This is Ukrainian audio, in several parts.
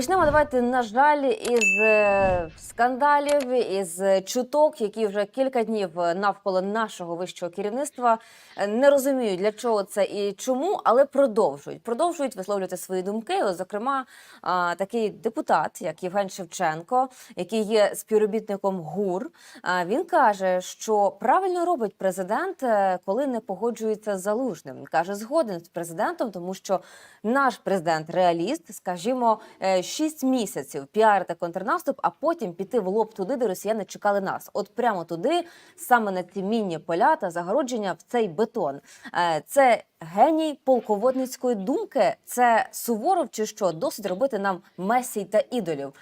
Почнемо давайте, на жаль, із е, скандалів, із чуток, які вже кілька днів навколо нашого вищого керівництва Е, не розуміють для чого це і чому, але продовжують. Продовжують висловлювати свої думки. Ось, Зокрема, такий депутат, як Євген Шевченко, який є співробітником ГУР. Він каже, що правильно робить президент, е, коли не погоджується з залужним. Каже, згоден з президентом, тому що наш президент реаліст, скажімо, 6 місяців піарити контрнаступ, а потім піти в лоб туди, де росіяни чекали нас. От прямо туди, саме на ці мінні поля та загородження в цей бетон. Е, Це геній полководницької думки. Це Суворов чи що? Досить робити нам месій та ідолів.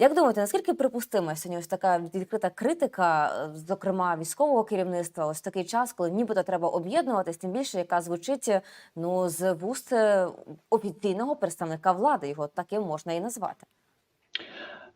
Як думаєте, наскільки припустима сьогодні ось така відкрита критика, е, зокрема військового керівництва, ось такий час, коли нібито треба об'єднуватись, тим більше яка звучить ну з вуст е, офіційного представника влади, його таким можна і назвати.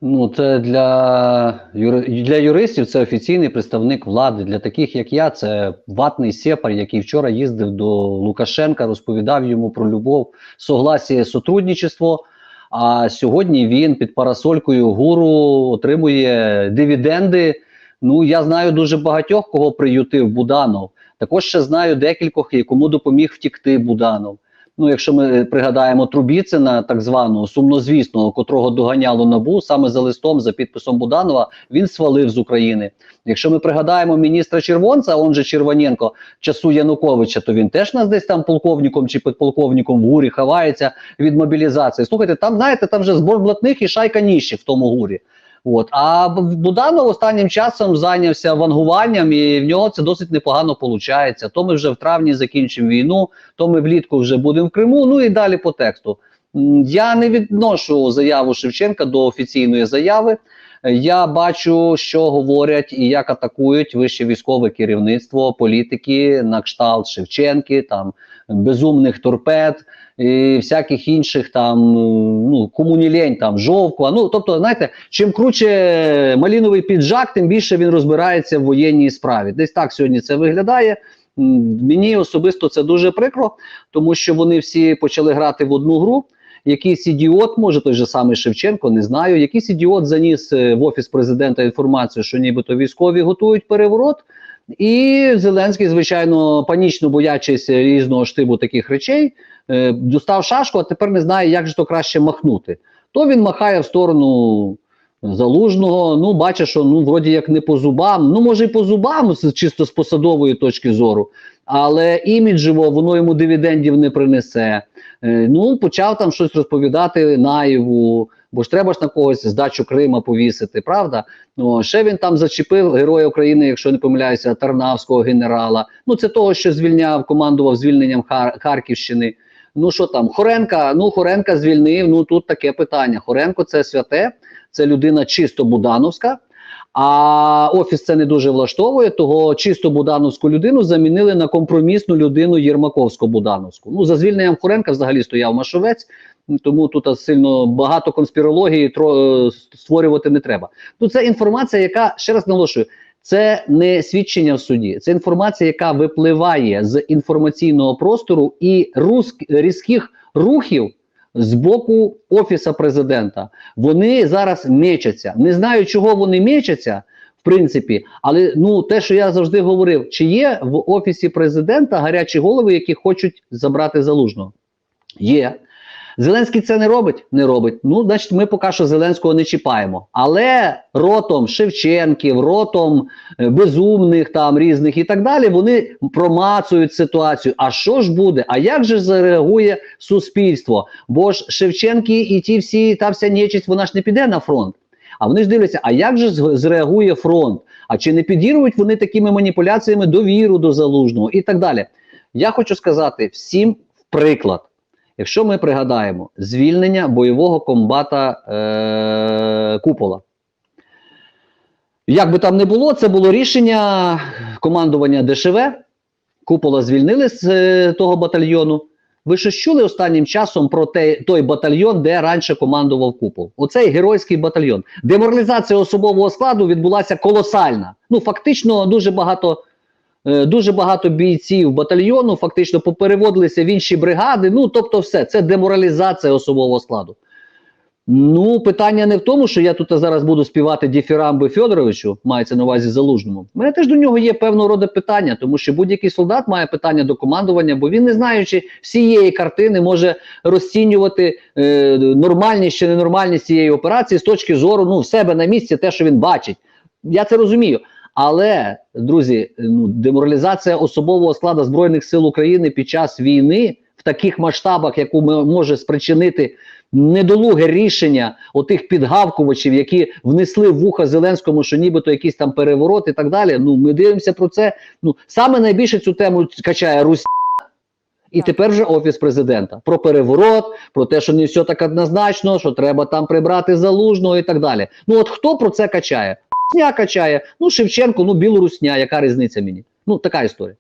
Ну, це для, юри- для юристів це офіційний представник влади. Для таких, як я, це ватний сепар, який вчора їздив до Лукашенка, розповідав йому про любов, согласія, сотрудничество. А сьогодні він під парасолькою гуру отримує дивіденди. Ну, я знаю дуже багатьох, кого приютив Буданов. Також ще знаю декількох, кому допоміг втікти Буданов. Ну, якщо ми пригадаємо Трубіцина, так званого сумнозвісного, котрого доганяло набу саме за листом, за підписом Буданова, він свалив з України. Якщо ми пригадаємо міністра Червонця, он же Червоненко, часу Януковича, то він теж нас десь там полковником чи підполковником в гурі ховається від мобілізації. Слухайте, там знаєте, там вже збор блатних і шайка ніщих в тому гурі. От а Буданов останнім часом зайнявся вангуванням, і в нього це досить непогано виходить. То ми вже в травні закінчимо війну, то ми влітку вже будемо в Криму. Ну і далі по тексту. Я не відношу заяву Шевченка до офіційної заяви. Я бачу, що говорять і як атакують вище військове керівництво, політики на кшталт Шевченки, там безумних торпед і всяких інших там ну кому там жовква. Ну тобто, знаєте, чим круче маліновий піджак, тим більше він розбирається в воєнній справі. Десь так сьогодні це виглядає. Мені особисто це дуже прикро, тому що вони всі почали грати в одну гру. Якийсь ідіот, може той же самий Шевченко, не знаю. Якийсь ідіот заніс е, в офіс президента інформацію, що нібито військові готують переворот. І Зеленський, звичайно, панічно боячись різного штибу таких речей, е, достав шашку, а тепер не знає, як же то краще махнути. То він махає в сторону залужного. Ну, бачить, що ну, вроді як не по зубам. Ну, може, і по зубам, чисто з посадової точки зору, але іміджево воно йому дивідендів не принесе. Е, ну, почав там щось розповідати наїву, бо ж треба ж на когось здачу Крима повісити, правда? Ну, ще він там зачепив героя України, якщо не помиляюся, Тарнавського генерала. Ну, це того, що звільняв, командував звільненням Хар Харківщини. Ну що там, Хоренка, ну Хоренка звільнив. Ну тут таке питання. Хоренко це святе, це людина чисто будановська. А офіс це не дуже влаштовує. Того чисто будановську людину замінили на компромісну людину Єрмаковсько-будановську. Ну за звільненням Хоренка взагалі стояв Машовець, тому тут сильно багато конспірології тро, е, створювати не треба. Ну це інформація, яка ще раз наголошую, це не свідчення в суді, це інформація, яка випливає з інформаційного простору і руск, різких рухів з боку офіса президента. Вони зараз мечаться. Не знаю, чого вони мечаться. В принципі, але ну те, що я завжди говорив, чи є в офісі президента гарячі голови, які хочуть забрати залужного? Є. Зеленський це не робить? Не робить. Ну, значить, ми поки що Зеленського не чіпаємо. Але ротом Шевченків, ротом е, безумних там різних і так далі, вони промацують ситуацію. А що ж буде? А як же зареагує суспільство? Бо ж Шевченки і ті всі, та вся нечисть, вона ж не піде на фронт. А вони ж дивляться, а як же зреагує фронт? А чи не підірвуть вони такими маніпуляціями довіру до залужного і так далі? Я хочу сказати всім в приклад. Якщо ми пригадаємо звільнення бойового комбата е- Купола, як би там не було, це було рішення командування ДШВ. Купола звільнили з е, того батальйону. Ви щось чули останнім часом про те, той батальйон, де раніше командував Купол? Оцей геройський батальйон. Деморалізація особового складу відбулася колосальна. Ну, фактично, дуже багато Дуже багато бійців батальйону фактично попереводилися в інші бригади. Ну тобто, все це деморалізація особового складу. Ну, питання не в тому, що я тут зараз буду співати діфірамби Федоровичу, мається на увазі залужному. У мене теж до нього є певного роду питання, тому що будь-який солдат має питання до командування, бо він, не знаючи всієї картини, може розцінювати е, нормальність чи ненормальність цієї операції з точки зору ну, в себе на місці, те, що він бачить. Я це розумію. Але, друзі, ну, деморалізація особового складу Збройних сил України під час війни в таких масштабах, яку може спричинити недолуге рішення отих підгавкувачів, які внесли в вуха Зеленському, що нібито якийсь там переворот і так далі. Ну, ми дивимося про це. Ну, саме найбільше цю тему качає Русь. І тепер вже офіс президента про переворот, про те, що не все так однозначно, що треба там прибрати залужного і так далі. Ну от хто про це качає? Русня качає. Ну Шевченко, ну білорусня, яка різниця мені? Ну така історія.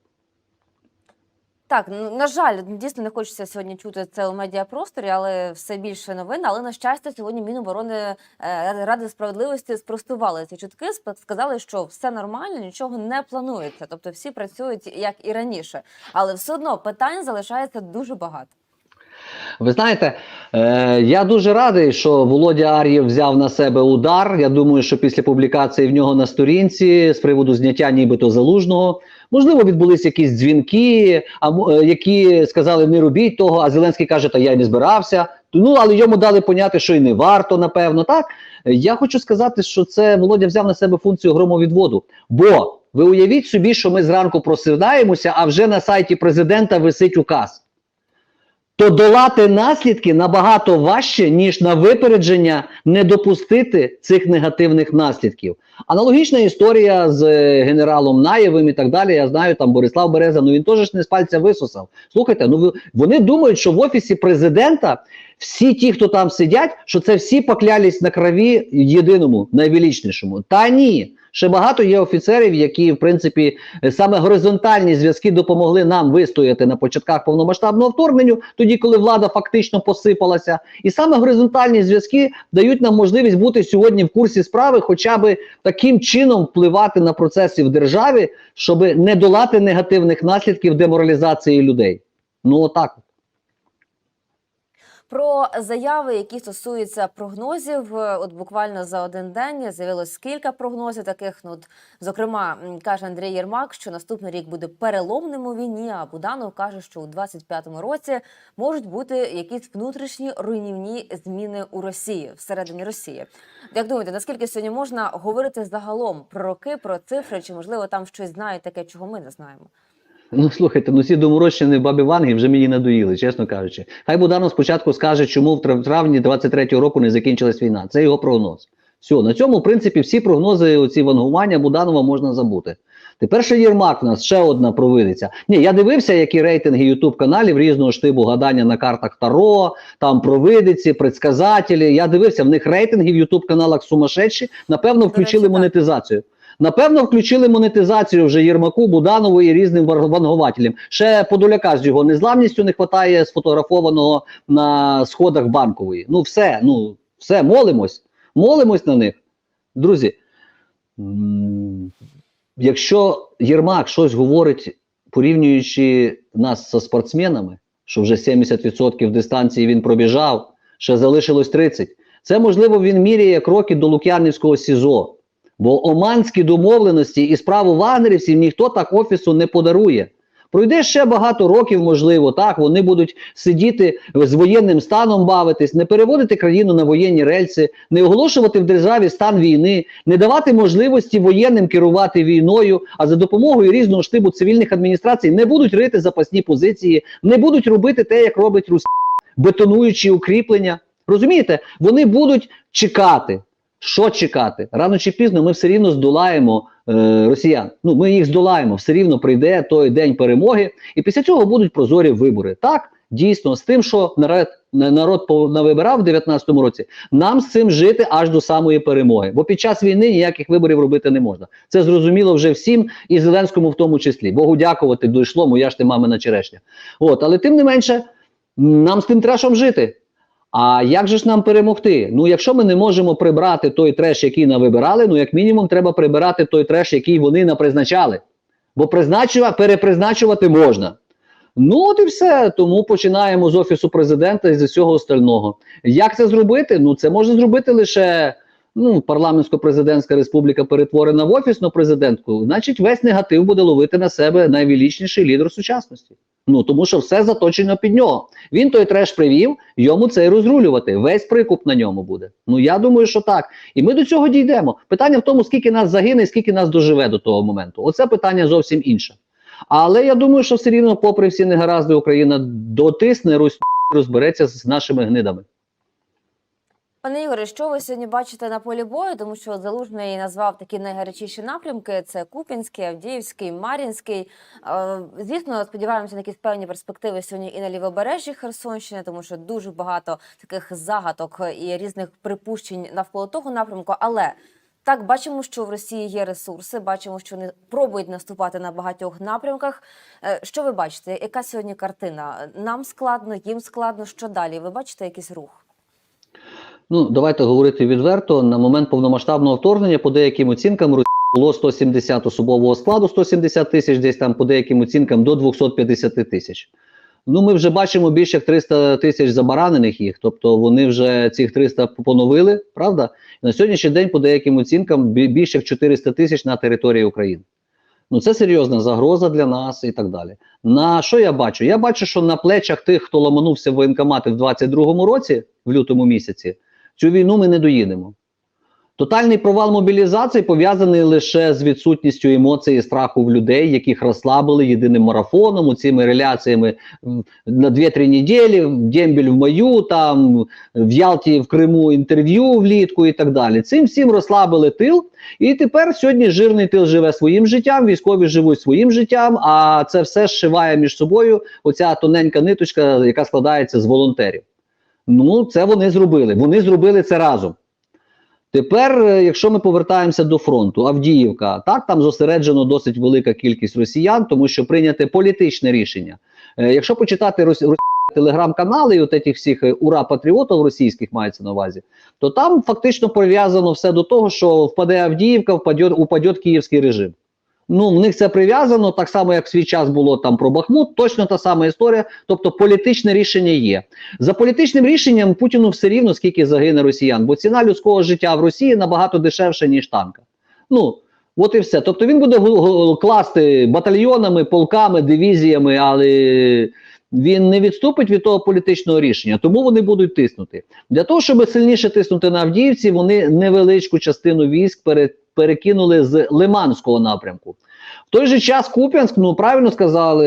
Так, ну, на жаль, дійсно не хочеться сьогодні чути це у медіапросторі, але все більше новин. Але на щастя, сьогодні Міноборони е, Ради справедливості спростували ці чутки, сказали, що все нормально, нічого не планується. Тобто всі працюють як і раніше, але все одно питань залишається дуже багато. Ви знаєте, е, я дуже радий, що Володя Ар'єв взяв на себе удар. Я думаю, що після публікації в нього на сторінці з приводу зняття нібито залужного, можливо, відбулись якісь дзвінки, а е, які сказали не робіть того. А Зеленський каже, та я й не збирався. Ну але йому дали поняти, що і не варто, напевно. Так я хочу сказати, що це Володя взяв на себе функцію громовідводу. Бо ви уявіть собі, що ми зранку просидаємося, а вже на сайті президента висить указ то долати наслідки набагато важче, ніж на випередження не допустити цих негативних наслідків. Аналогічна історія з е, генералом Наєвим і так далі. Я знаю, там Борислав Береза, ну він теж ж не з пальця висосав. Слухайте, ну вони думають, що в офісі президента всі ті, хто там сидять, що це всі поклялись на крові єдиному, найвеличнішому. Та ні. Ще багато є офіцерів, які, в принципі, саме горизонтальні зв'язки допомогли нам вистояти на початках повномасштабного вторгнення, тоді, коли влада фактично посипалася. І саме горизонтальні зв'язки дають нам можливість бути сьогодні в курсі справи, хоча би таким чином впливати на процеси в державі, щоб не долати негативних наслідків деморалізації людей. Ну отак. Про заяви, які стосуються прогнозів, е, от буквально за один день з'явилось кілька прогнозів таких. Ну, от, зокрема, каже Андрій Єрмак, що наступний рік буде переломним у війні. А Буданов каже, що у 25-му році можуть бути якісь внутрішні руйнівні зміни у Росії всередині Росії. Як думаєте, наскільки сьогодні можна говорити загалом про роки, про цифри, чи можливо там щось знають таке, чого ми не знаємо? Ну слухайте, ну ці доморощені бабі Ванги вже мені надоїли, чесно кажучи. Хай Буданов спочатку скаже, чому в травні 23-го року не закінчилась війна. Це його прогноз. Все, на цьому, в принципі, всі прогнози, оці вангування Буданова можна забути. Тепер ще Єрмак в нас ще одна провидиця. Ні, я дивився, які рейтинги Ютуб каналів різного штибу гадання на картах Таро, там провидиці, предсказателі. Я дивився, в них рейтинги в Ютуб каналах сумасшедші. Напевно, включили монетизацію. Напевно, включили монетизацію вже Єрмаку, Буданову і різним вангувателям. Ще Подоляка з його незламністю не вистачає сфотографованого на сходах банкової. Ну, все, ну, все, молимось. Молимось на них. Друзі, якщо Єрмак щось говорить, порівнюючи нас зі спортсменами, що вже 70% дистанції він пробіжав, ще залишилось 30%, це можливо він міряє кроки до Лук'янівського СІЗО. Бо оманські домовленості і справу вагнерівців ніхто так офісу не подарує. Пройде ще багато років, можливо, так вони будуть сидіти з воєнним станом бавитись, не переводити країну на воєнні рельси, не оголошувати в державі стан війни, не давати можливості воєнним керувати війною, а за допомогою різного штибу цивільних адміністрацій не будуть рити запасні позиції, не будуть робити те, як робить Рус, бетонуючи укріплення. Розумієте, вони будуть чекати. Що чекати? Рано чи пізно ми все рівно здолаємо е, росіян. Ну, ми їх здолаємо, все рівно прийде той день перемоги, і після цього будуть прозорі вибори. Так, дійсно, з тим, що народ, народ навибирав в 19-му році, нам з цим жити аж до самої перемоги. Бо під час війни ніяких виборів робити не можна. Це зрозуміло вже всім, і Зеленському в тому числі. Богу дякувати, дійшло, моя ж ти мамина черешня. От, але тим не менше, нам з тим трешом жити. А як же ж нам перемогти? Ну, якщо ми не можемо прибрати той треш, який навибирали, ну як мінімум треба прибирати той треш, який вони напризначали. Бо призначува, перепризначувати можна. Ну от і все. Тому починаємо з офісу президента і з усього остального. Як це зробити? Ну це може зробити лише ну, парламентсько-президентська республіка перетворена в офісну президентку. Значить, весь негатив буде ловити на себе найвеличніший лідер сучасності. Ну тому що все заточено під нього. Він той треш привів, йому це і розрулювати. Весь прикуп на ньому буде. Ну я думаю, що так. І ми до цього дійдемо. Питання в тому, скільки нас загине, скільки нас доживе до того моменту. Оце питання зовсім інше. Але я думаю, що все рівно, попри всі негаразди, Україна дотисне, Русь розбереться з нашими гнидами. Пане Ігоре, що ви сьогодні бачите на полі бою? Тому що Залужний назвав такі найгарячіші напрямки: це Купінський, Авдіївський, Мар'їнський. Е, Звісно, сподіваємося на якісь певні перспективи сьогодні і на лівобережжі Херсонщини, тому що дуже багато таких загадок і різних припущень навколо того напрямку. Але так бачимо, що в Росії є ресурси. Бачимо, що вони пробують наступати на багатьох напрямках. Е, Що ви бачите? Яка сьогодні картина? Нам складно, їм складно. Що далі? Ви бачите якийсь рух? Ну, давайте говорити відверто. На момент повномасштабного вторгнення, по деяким оцінкам, було 170 особового складу, 170 тисяч, десь там по деяким оцінкам до 250 тисяч. Ну, ми вже бачимо більше як 300 тисяч забаранених їх, тобто вони вже цих 300 поновили, правда? На сьогоднішній день, по деяким оцінкам, більше як 400 тисяч на території України. Ну, це серйозна загроза для нас і так далі. На що я бачу? Я бачу, що на плечах тих, хто ламанувся в воєнкомати в 22-му році, в лютому місяці, цю війну ми не доїдемо. Тотальний провал мобілізації пов'язаний лише з відсутністю емоцій і страху в людей, яких розслабили єдиним марафоном, цими реляціями на 2-3 неділі, дембіль в маю, там в Ялті в Криму інтерв'ю влітку і так далі. Цим всім розслабили тил. І тепер сьогодні жирний тил живе своїм життям, військові живуть своїм життям, а це все зшиває між собою оця тоненька ниточка, яка складається з волонтерів. Ну, це вони зробили. Вони зробили це разом. Тепер, е, якщо ми повертаємося до фронту, Авдіївка, так там зосереджено досить велика кількість росіян, тому що прийняте політичне рішення. Е, якщо почитати рос... телеграм-канали і от этих всіх е, ура патріотів російських мається на увазі, то там фактично прив'язано все до того, що впаде Авдіївка, впаде, упаде київський режим. Ну, в них це прив'язано, так само, як в свій час було там про Бахмут, точно та сама історія. Тобто політичне рішення є. За політичним рішенням Путіну все рівно, скільки загине росіян, бо ціна людського життя в Росії набагато дешевша, ніж танка. Ну, от і все. Тобто він буде класти батальйонами, полками, дивізіями, але він не відступить від того політичного рішення, тому вони будуть тиснути. Для того, щоб сильніше тиснути на Авдіївці, вони невеличку частину військ пере, перекинули з Лиманського напрямку. В той же час Куп'янськ, ну правильно сказали,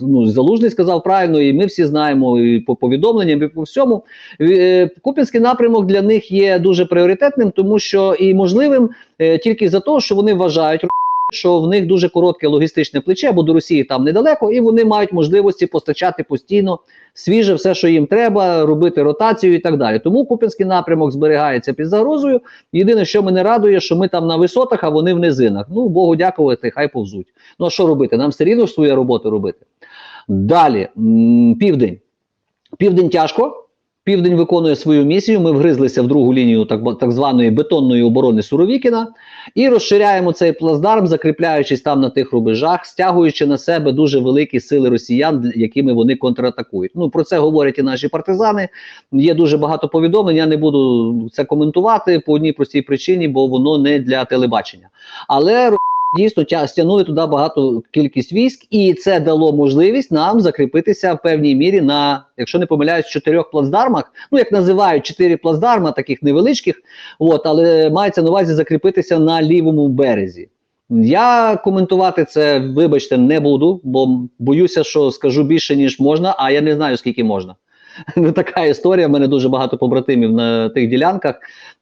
ну, Залужний сказав правильно, і ми всі знаємо і по повідомленням, і по всьому. Е, Куп'янський напрямок для них є дуже пріоритетним, тому що і можливим е, тільки за те, що вони вважають, що в них дуже коротке логістичне плече, бо до Росії там недалеко, і вони мають можливості постачати постійно свіже все, що їм треба, робити ротацію і так далі. Тому Куп'янський напрямок зберігається під загрозою. Єдине, що мене радує, що ми там на висотах, а вони в низинах. Ну Богу дякувати, хай повзуть. Ну а що робити? Нам все рівно ж свою роботу робити. Далі, південь. Південь тяжко. Південь виконує свою місію. Ми вгризлися в другу лінію так, так званої бетонної оборони Суровікіна і розширяємо цей плацдарм, закріпляючись там на тих рубежах, стягуючи на себе дуже великі сили росіян, якими вони контратакують. Ну про це говорять і наші партизани. Є дуже багато повідомлень. Я не буду це коментувати по одній простій причині, бо воно не для телебачення. Але дійсно тя- стягнули туди багато кількість військ, і це дало можливість нам закріпитися в певній мірі на, якщо не помиляюсь, чотирьох плацдармах. Ну як називають чотири плацдарма, таких невеличких. От, але мається на увазі закріпитися на лівому березі. Я коментувати це, вибачте, не буду, бо боюся, що скажу більше, ніж можна, а я не знаю, скільки можна. Ну, така історія. в мене дуже багато побратимів на тих ділянках.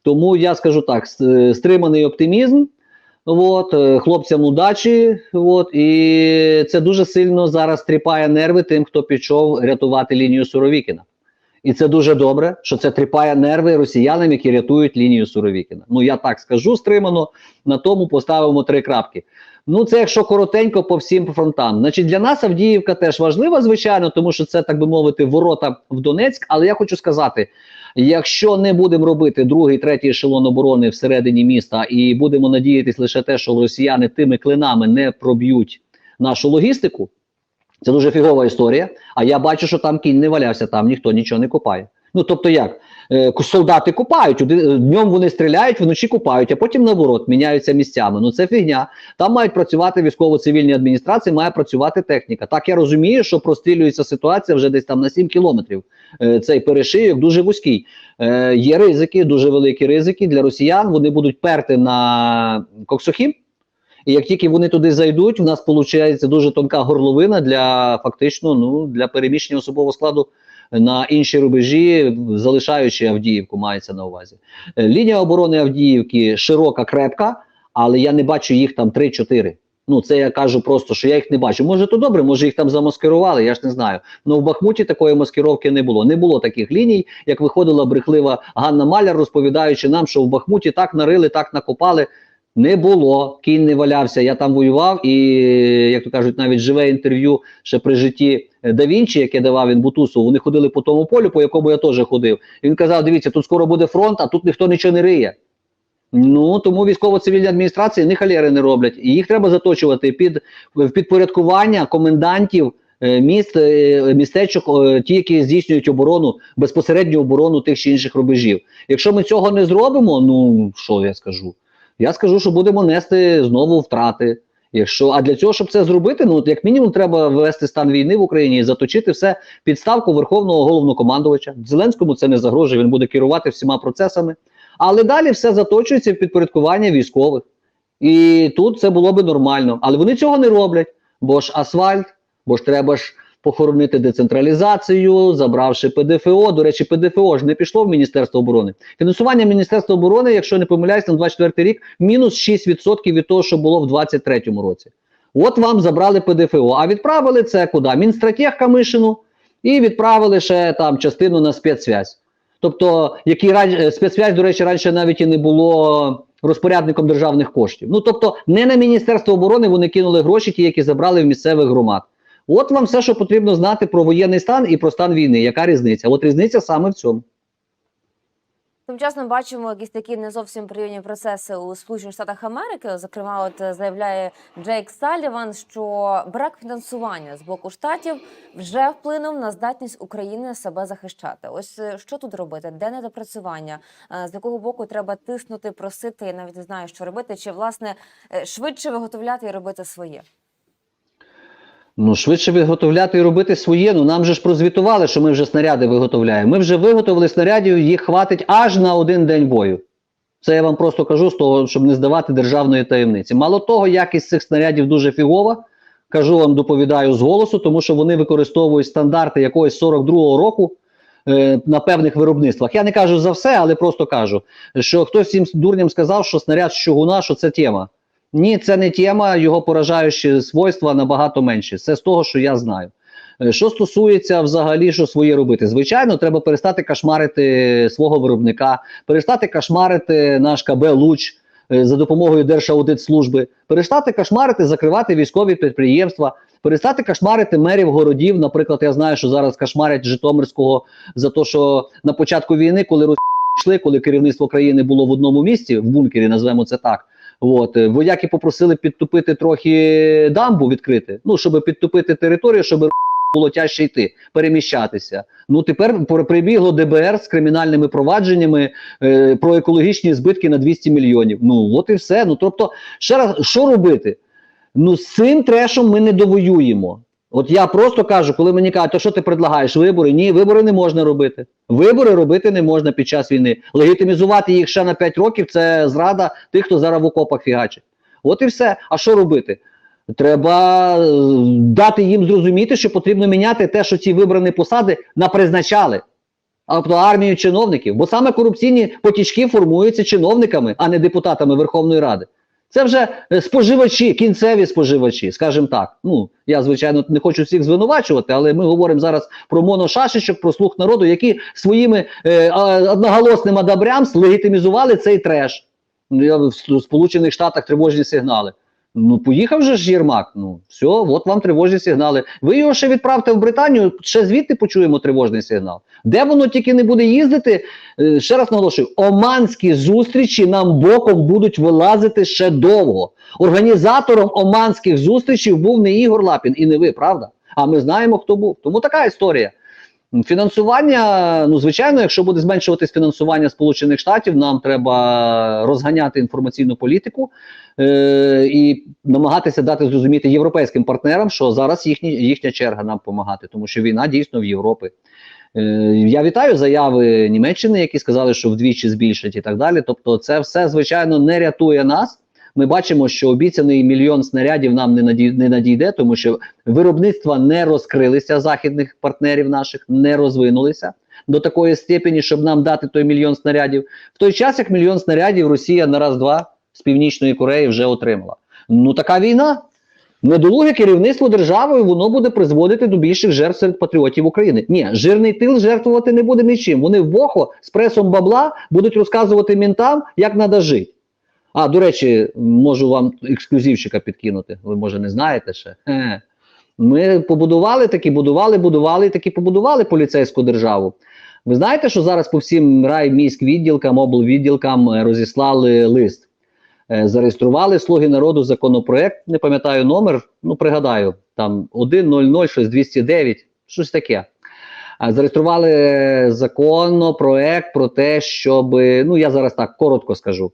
Тому я скажу так: стриманий оптимізм. От, е, хлопцям удачі, от, і це дуже сильно зараз тріпає нерви тим, хто пішов рятувати лінію Суровікіна. І це дуже добре, що це тріпає нерви росіянам, які рятують лінію Суровікіна. Ну я так скажу стримано, на тому поставимо три крапки. Ну, це якщо коротенько по всім фронтам. Значить, для нас Авдіївка теж важлива, звичайно, тому що це, так би мовити, ворота в Донецьк. Але я хочу сказати: якщо не будемо робити другий, третій ешелон оборони всередині міста, і будемо надіятися лише те, що росіяни тими клинами не проб'ють нашу логістику. Це дуже фігова історія. А я бачу, що там кінь не валявся, там ніхто нічого не копає. Ну тобто як? Е, солдати копають, один- днем вони стріляють, вночі копають, а потім наоборот міняються місцями. Ну це фігня. Там мають працювати військово-цивільні адміністрації, має працювати техніка. Так я розумію, що прострілюється ситуація вже десь там на 7 кілометрів. Е, цей перешийок дуже вузький. Е, є ризики, дуже великі ризики для росіян. Вони будуть перти на Коксохім. І як тільки вони туди зайдуть, в нас виходить дуже тонка горловина для фактично ну, для переміщення особового складу на інші рубежі, залишаючи Авдіївку, мається на увазі. Е, Лінія оборони Авдіївки широка, крепка, але я не бачу їх там 3-4. Ну, це я кажу просто, що я їх не бачу. Може, то добре, може їх там замаскирували, я ж не знаю. Ну в Бахмуті такої маскировки не було. Не було таких ліній, як виходила брехлива Ганна Маляр, розповідаючи нам, що в Бахмуті так нарили, так накопали. Не було, кінь не валявся. Я там воював, і як то кажуть, навіть живе інтерв'ю ще при житті Да Вінчі, яке давав він Бутусу. Вони ходили по тому полю, по якому я теж ходив. І він казав: дивіться, тут скоро буде фронт, а тут ніхто нічого не риє. Ну тому військово-цивільні адміністрації ні халєри не роблять. І їх треба заточувати під в підпорядкування комендантів е, міст, е, містечок, е, ті, які здійснюють оборону, безпосередню оборону тих чи інших рубежів. Якщо ми цього не зробимо, ну що я скажу? Я скажу, що будемо нести знову втрати. Якщо а для цього, щоб це зробити, ну як мінімум треба ввести стан війни в Україні і заточити все підставку верховного головнокомандувача. Зеленському це не загрожує. Він буде керувати всіма процесами. Але далі все заточується в підпорядкування військових. І тут це було би нормально. Але вони цього не роблять. Бо ж асфальт, бо ж треба ж похоронити децентралізацію, забравши ПДФО. До речі, ПДФО ж не пішло в Міністерство оборони. Фінансування Міністерства оборони, якщо не помиляюсь, на 24 рік мінус 6% від того, що було в 23-му році. От вам забрали ПДФО, а відправили це куди? Мінстратег Камишину і відправили ще там частину на спецсвязь. Тобто, який ран- е, спецсвязь, до речі, раніше навіть і не було розпорядником державних коштів. Ну тобто, не на Міністерство оборони вони кинули гроші, ті, які забрали в місцевих громад. От вам все, що потрібно знати про воєнний стан і про стан війни. Яка різниця? От різниця саме в цьому. Тим часом бачимо якісь такі не зовсім приємні процеси у Сполучених Штатах Америки. Зокрема, от е, заявляє Джейк Салліван, що брак фінансування з боку штатів вже вплинув на здатність України себе захищати. Ось е, що тут робити? Де недопрацювання? Е, З якого боку треба тиснути, просити? Я навіть не знаю, що робити, чи власне швидше виготовляти і робити своє. Ну, швидше виготовляти і робити своє. Ну нам же ж прозвітували, що ми вже снаряди виготовляємо. Ми вже виготовили снарядів, їх хватить аж на один день бою. Це я вам просто кажу з того, щоб не здавати державної таємниці. Мало того, якість цих снарядів дуже фігова. Кажу вам, доповідаю з голосу, тому що вони використовують стандарти якогось 42-го року е, на певних виробництвах. Я не кажу за все, але просто кажу, що хтось цим дурням сказав, що снаряд з чугуна, що це тема. Ні, це не тема, його поражаючі свойства набагато менші. Це з того, що я знаю. Е, Що стосується взагалі, що своє робити, звичайно, треба перестати кошмарити свого виробника, перестати кошмарити наш КБ Луч е, за допомогою Держаудитслужби, перестати кошмарити, закривати військові підприємства, перестати кошмарити мерів городів. Наприклад, я знаю, що зараз кошмарять Житомирського за те, що на початку війни, коли йшли, коли керівництво країни було в одному місці, в бункері, назвемо це так. От е, вояки попросили підтупити трохи дамбу відкрити, ну щоб підтупити територію, щоб було тяжче йти, переміщатися. Ну тепер пр- прибігло ДБР з кримінальними провадженнями е, про екологічні збитки на 200 мільйонів. Ну от і все. Ну тобто, ще раз, що робити? Ну з цим трешом ми не довоюємо. От я просто кажу, коли мені кажуть, то що ти предлагаєш вибори? Ні, вибори не можна робити. Вибори робити не можна під час війни. Легітимізувати їх ще на 5 років це зрада тих, хто зараз в окопах фігачить. От і все. А що робити? Треба е, дати їм зрозуміти, що потрібно міняти те, що ці вибрані посади напризначали. Тобто армію чиновників, бо саме корупційні потічки формуються чиновниками, а не депутатами Верховної Ради. Це вже е, споживачі, кінцеві споживачі, скажімо так. Ну я звичайно не хочу всіх звинувачувати, але ми говоримо зараз про моношашечок, про слух народу, які своїми е, одноголосним адабрям легітимізували цей треш. Ну, в Сполучених Штатах тривожні сигнали. Ну, поїхав же ж Єрмак. Ну все, от вам тривожні сигнали. Ви його ще відправте в Британію, ще звідти почуємо тривожний сигнал. Де воно тільки не буде їздити, е, ще раз наголошую, оманські зустрічі нам боком будуть вилазити ще довго. Організатором оманських зустрічей був не Ігор Лапін і не ви, правда? А ми знаємо, хто був. Тому така історія. Фінансування, ну звичайно, якщо буде зменшуватись фінансування Сполучених Штатів, нам треба розганяти інформаційну політику е, і намагатися дати зрозуміти європейським партнерам, що зараз їхні, їхня черга нам допомагати, тому що війна дійсно в Європі. Е, я вітаю заяви Німеччини, які сказали, що вдвічі збільшать і так далі. Тобто, це все звичайно не рятує нас. Ми бачимо, що обіцяний мільйон снарядів нам не наді- не надійде, тому що виробництва не розкрилися західних партнерів наших, не розвинулися до такої степені, щоб нам дати той мільйон снарядів. В той час, як мільйон снарядів Росія на раз-два з Північної Кореї вже отримала. Ну така війна. Недолуге керівництво державою воно буде призводити до більших жертв серед патріотів України. Ні, жирний тил жертвувати не буде нічим. Вони в Бохо з пресом бабла будуть розказувати мінтам, як треба жити. А, до речі, можу вам ексклюзивчика підкинути. Ви може не знаєте ще. Ми побудували такі, будували, будували і таки побудували поліцейську державу. Ви знаєте, що зараз по всім райміськвідділкам, облвідділкам е, розіслали лист. Е, Зареєстрували слуги народу законопроект, не пам'ятаю номер, ну пригадаю, там 1.00, щось 209, щось таке. Зареєстрували е, законопроект про те, щоб, ну я зараз так коротко скажу,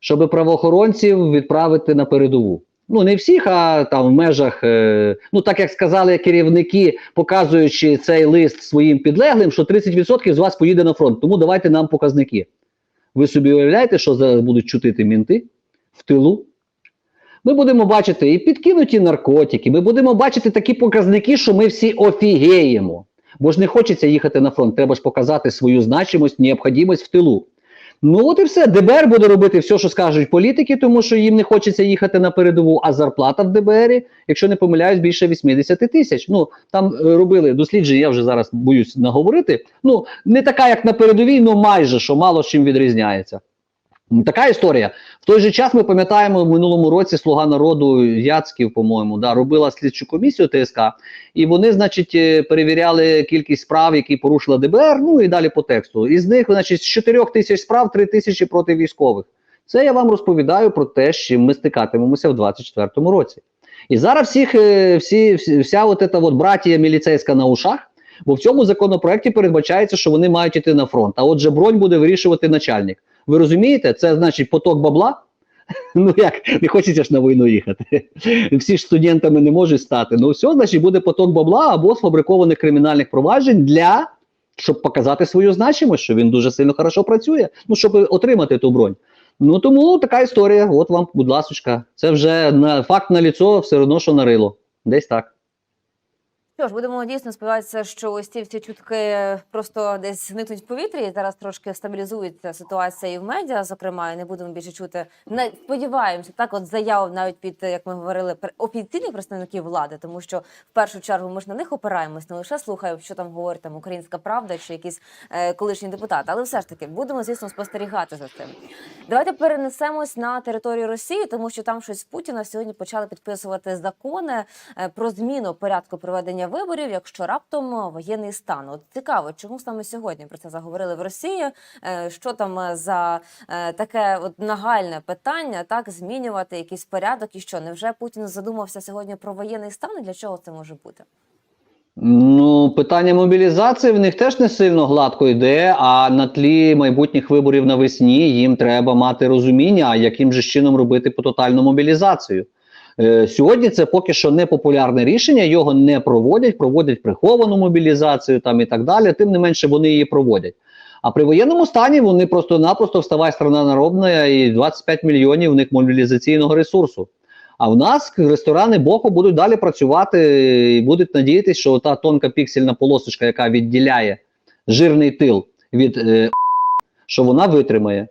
щоб правоохоронців відправити на передову. Ну, не всіх, а там в межах, е, ну так як сказали керівники, показуючи цей лист своїм підлеглим, що 30% з вас поїде на фронт. Тому давайте нам показники. Ви собі уявляєте, що зараз будуть чутити мінти в тилу? Ми будемо бачити і підкинуті наркотики, ми будемо бачити такі показники, що ми всі офігеємо. Бо ж не хочеться їхати на фронт, треба ж показати свою значимость, необхідність в тилу. Ну от і все. ДБР буде робити все, що скажуть політики, тому що їм не хочеться їхати на передову, а зарплата в ДБР, якщо не помиляюсь, більше 80 тисяч. Ну там е, робили дослідження, я вже зараз боюсь наговорити. Ну не така, як на передовій, ну майже що мало з чим відрізняється. М, Така історія. В той же час ми пам'ятаємо в минулому році Слуга народу Яцьків, по-моєму, да, робила слідчу комісію ТСК, і вони, значить, е, перевіряли кількість справ, які порушила ДБР. Ну і далі по тексту. Із них, значить, з 4 тисяч справ 3 тисячі проти військових. Це я вам розповідаю про те, з чим ми стикатимемося в 2024 році. І зараз всіх, е, всі, вся от ета от братія міліцейська на ушах, бо в цьому законопроекті передбачається, що вони мають іти на фронт. А отже, бронь буде вирішувати начальник. Ви розумієте, це значить поток бабла. Ну як не хочеться ж на війну їхати. Всі ж студентами не можуть стати. Ну все, значить, буде поток бабла або сфабрикованих кримінальних проваджень для щоб показати свою значимость, що він дуже сильно хорошо працює. Ну щоб отримати ту бронь. Ну тому така історія. От вам, будь ласочка, це вже на факт на ліцо, все одно, що нарило. Десь так. Що ж, будемо дійсно сподіватися, що ось ці всі чутки просто десь зникнуть в повітрі. І зараз трошки стабілізується ситуація і в медіа. Зокрема, і не будемо більше чути. Не сподіваємося, так от заяв навіть під як ми говорили, офіційних представників влади, тому що в першу чергу ми ж на них опираємось, не лише слухаємо, що там говорить там Українська Правда чи якісь е, колишні депутати, але все ж таки будемо звісно спостерігати за цим. Давайте перенесемось на територію Росії, тому що там щось Путіна сьогодні почали підписувати закони е, про зміну порядку проведення виборів, якщо раптом е, воєнний стан. От цікаво, чому саме сьогодні про це заговорили в Росії? Е, Що там е, за таке от нагальне питання, так змінювати якийсь порядок і що? Невже Путін задумався сьогодні про воєнний стан? Для чого це може бути? Ну, питання мобілізації в них теж не сильно гладко йде. А на тлі майбутніх виборів навесні їм треба мати розуміння, яким же чином робити по тотальну мобілізацію. Е, сьогодні це поки що не популярне рішення, його не проводять, проводять приховану мобілізацію там і так далі. Тим не менше вони її проводять. А при воєнному стані вони просто-напросто вставай страна народна і 25 мільйонів в них мобілізаційного ресурсу. А в нас ресторани боку будуть далі працювати і будуть надіятися, що та тонка піксельна полосочка, яка відділяє жирний тил від е, що вона витримає.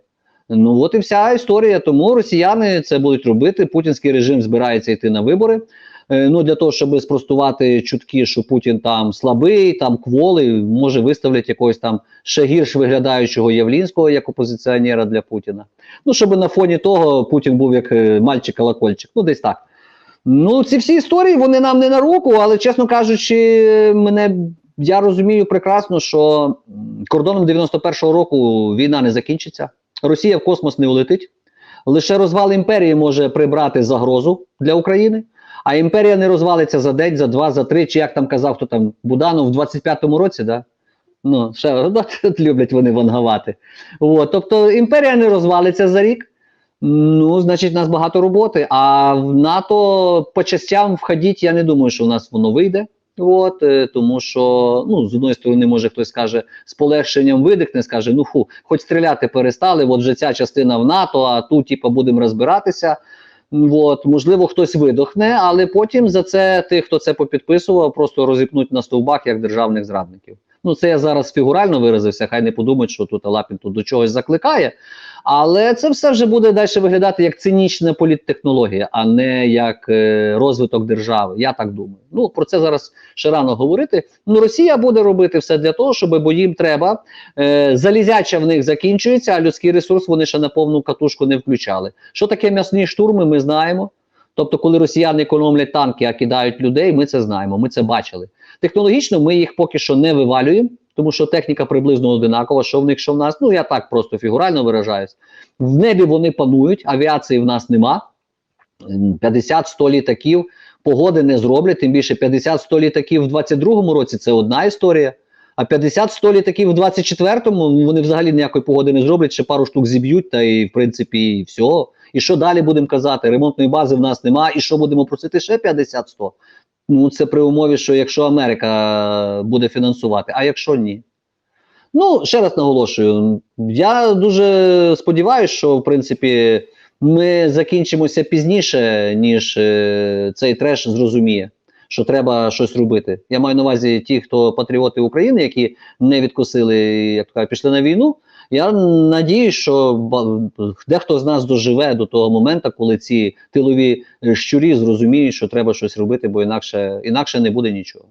Ну от і вся історія. Тому росіяни це будуть робити. Путінський режим збирається йти на вибори. Е, ну для того, щоб спростувати чутки, що Путін там слабий, там кволий, може виставлять якогось там ще гірш виглядаючого Явлінського як опозиціонера для Путіна. Ну, щоб на фоні того Путін був як е, мальчик-колокольчик. Ну, десь так. Ну, ці всі історії вони нам не на руку, але чесно кажучи, мене я розумію прекрасно, що кордоном 91-го року війна не закінчиться. Росія в космос не улетить. Лише розвал імперії може прибрати загрозу для України. А імперія не розвалиться за день, за два, за три, чи як там казав, хто там Буданов в 25-му році, да? Ну, ще от люблять вони вангувати. От, тобто імперія не розвалиться за рік. Ну, значить, у нас багато роботи. А в НАТО по частям входіть, я не думаю, що у нас воно вийде. От, тому що, ну, з одної сторони, може хтось скаже, з полегшенням видихне, скаже: ну фу, хоч стріляти перестали, от вже ця частина в НАТО, а тут, типу, будемо розбиратися. От, можливо, хтось видохне, але потім за це тих, хто це попідписував, просто розіпнуть на стовбах як державних зрадників. Ну, це я зараз фігурально виразився, хай не подумають, що тут Лапін тут до чогось закликає. Але це все вже буде далі виглядати як цинічна політтехнологія, а не як е, розвиток держави. Я так думаю. Ну про це зараз ще рано говорити. Ну Росія буде робити все для того, щоб бо їм треба. Е, залізяча в них закінчується, а людський ресурс вони ще на повну катушку не включали. Що таке м'ясні штурми? Ми знаємо. Тобто, коли росіяни економлять танки, а кидають людей, ми це знаємо, ми це бачили. Технологічно ми їх поки що не вивалюємо, тому що техніка приблизно одинакова, що в них, що в нас. Ну я так просто фігурально виражаюсь. В небі вони панують, авіації в нас нема. 50-100 літаків погоди не зроблять. Тим більше 50-100 літаків в 22-му році це одна історія. А 50-100 літаків в 24-му вони взагалі ніякої погоди не зроблять, ще пару штук зіб'ють, та і в принципі і все. І що далі будемо казати? Ремонтної бази в нас нема, і що будемо просити ще 50-100? Ну, це при умові, що якщо Америка буде фінансувати, а якщо ні. Ну, ще раз наголошую, я дуже сподіваюся, що в принципі ми закінчимося пізніше, ніж е, цей треш зрозуміє, що треба щось робити. Я маю на увазі ті, хто патріоти України, які не відкосили, як то кажуть, пішли на війну. Я надію, що дехто з нас доживе до того моменту, коли ці тилові е, щурі зрозуміють, що треба щось робити, бо інакше, інакше не буде нічого.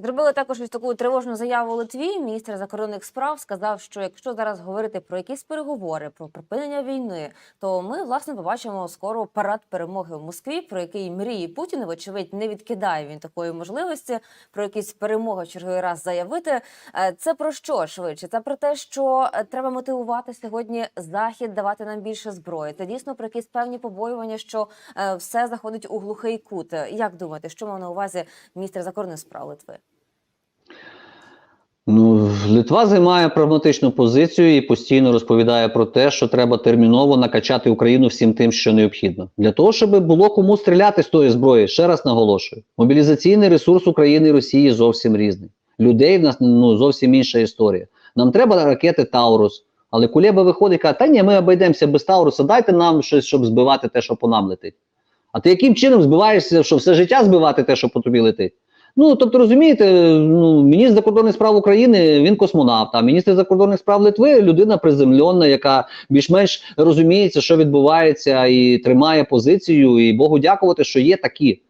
Зробили також ось таку тривожну заяву Литві. Міністр закордонних справ сказав, що якщо зараз говорити про якісь переговори, про припинення війни, то ми власне побачимо скоро парад перемоги в Москві, про який мріє Путін. Вочевидь, не відкидає він такої можливості про якісь перемоги в черговий раз заявити. Е, Це про що швидше? Це про те, що е, треба мотивувати сьогодні захід, давати нам більше зброї. Це дійсно про якісь певні побоювання, що е, все заходить у глухий кут. Як думаєте, що мав на увазі міністр закордонних справ Литви? Литва займає прагматичну позицію і постійно розповідає про те, що треба терміново накачати Україну всім тим, що необхідно, для того, щоб було кому стріляти з тої зброї. Ще раз наголошую: мобілізаційний ресурс України і Росії зовсім різний. Людей в нас ну зовсім інша історія. Нам треба ракети Таурус. Але Кулеба виходить і каже, та ні, ми обійдемося без Тауруса, дайте нам щось, щоб збивати те, що по нам летить. А ти яким чином збиваєшся, що все життя збивати те, що по тобі летить? Ну тобто, розумієте, ну міністр закордонних справ України він космонавт, а міністр закордонних справ Литви людина приземлена, яка більш-менш розуміється, що відбувається, і тримає позицію. І Богу дякувати, що є такі.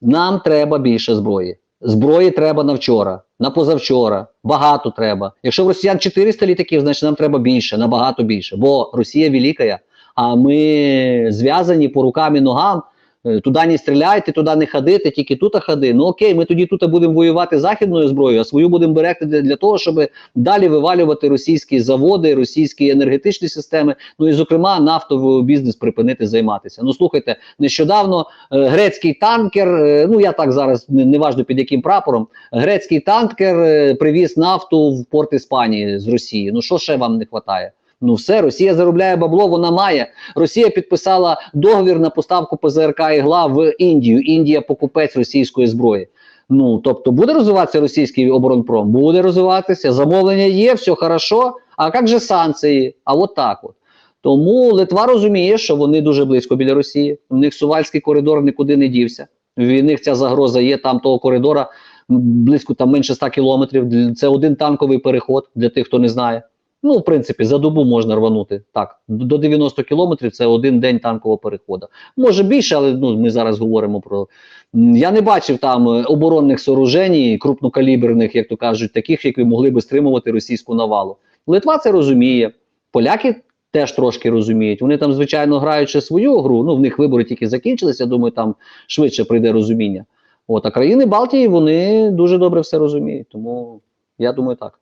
Нам треба більше зброї. Зброї треба на вчора, на позавчора. Багато треба. Якщо в росіян 400 літаків, значить нам треба більше, набагато більше. Бо Росія велика, а ми зв'язані по рукам і ногам. Е, Туди не стріляйте, туди не ходити, тільки тут ходи. Ну окей, ми тоді тут будемо воювати західною зброєю, а свою будемо берегти для, для того, щоб далі вивалювати російські заводи, російські енергетичні системи. Ну і зокрема нафтовий бізнес припинити займатися. Ну слухайте, нещодавно е, грецький танкер. е, ну я так зараз не, не під яким прапором. Грецький танкер е, привіз нафту в порт Іспанії з Росії. Ну що ще вам не вистачає? Ну все, Росія заробляє бабло, вона має. Росія підписала договір на поставку ПЗРК ігла в Індію. Індія покупець російської зброї. Ну тобто буде розвиватися російський оборонпром? Буде розвиватися. Замовлення є, все хорошо. А як же санкції? А от так от. Тому Литва розуміє, що вони дуже близько біля Росії. У них сувальський коридор нікуди не дівся. В них ця загроза є. Там того коридора близько там менше 100 кілометрів. Це один танковий переход для тих, хто не знає. Ну, в принципі, за добу можна рванути так. До 90 кілометрів це один день танкового переходу. Може більше, але ну ми зараз говоримо про. Я не бачив там е, оборонних сооружень, крупнокаліберних, як то кажуть, таких, які могли би стримувати російську навалу. Литва це розуміє, поляки теж трошки розуміють. Вони там, звичайно, граючи свою гру. Ну, в них вибори тільки закінчилися. Я думаю, там швидше прийде розуміння. От, а країни Балтії вони дуже добре все розуміють. Тому я думаю, так.